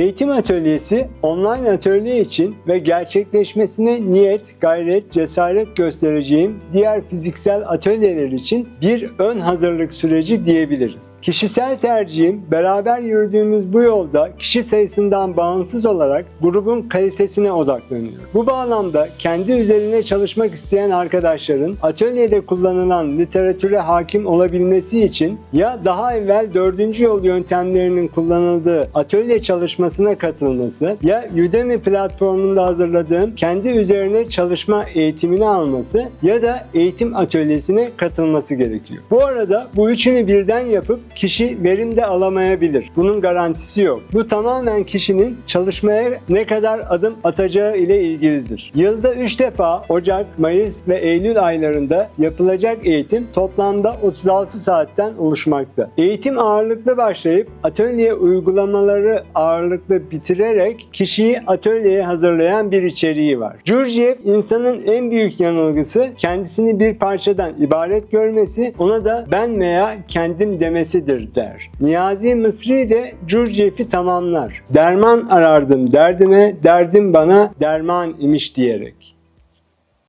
Eğitim atölyesi online atölye için ve gerçekleşmesine niyet, gayret, cesaret göstereceğim diğer fiziksel atölyeler için bir ön hazırlık süreci diyebiliriz. Kişisel tercihim beraber yürüdüğümüz bu yolda kişi sayısından bağımsız olarak grubun kalitesine odaklanıyor. Bu bağlamda kendi üzerine çalışmak isteyen arkadaşların atölyede kullanılan literatüre hakim olabilmesi için ya daha evvel dördüncü yol yöntemlerinin kullanıldığı atölye çalışmasına katılması ya Udemy platformunda hazırladığım kendi üzerine çalışma eğitimini alması ya da eğitim atölyesine katılması gerekiyor. Bu arada bu üçünü birden yapıp kişi verim de alamayabilir. Bunun garantisi yok. Bu tamamen kişinin çalışmaya ne kadar adım atacağı ile ilgilidir. Yılda 3 defa Ocak, Mayıs ve Eylül aylarında yapılacak eğitim toplamda 36 saatten oluşmakta. Eğitim ağırlıklı başlayıp atölye uygulamaları ağırlıklı bitirerek kişiyi atölyeye hazırlayan bir içeriği var. Gurdjieff insanın en büyük yanılgısı kendisini bir parçadan ibaret görmesi, ona da ben veya kendim demesidir der. Niyazi Mısri de Gurdjieff'i tamamlar. Derman arardım derdime, derdim bana derman imiş diyerek.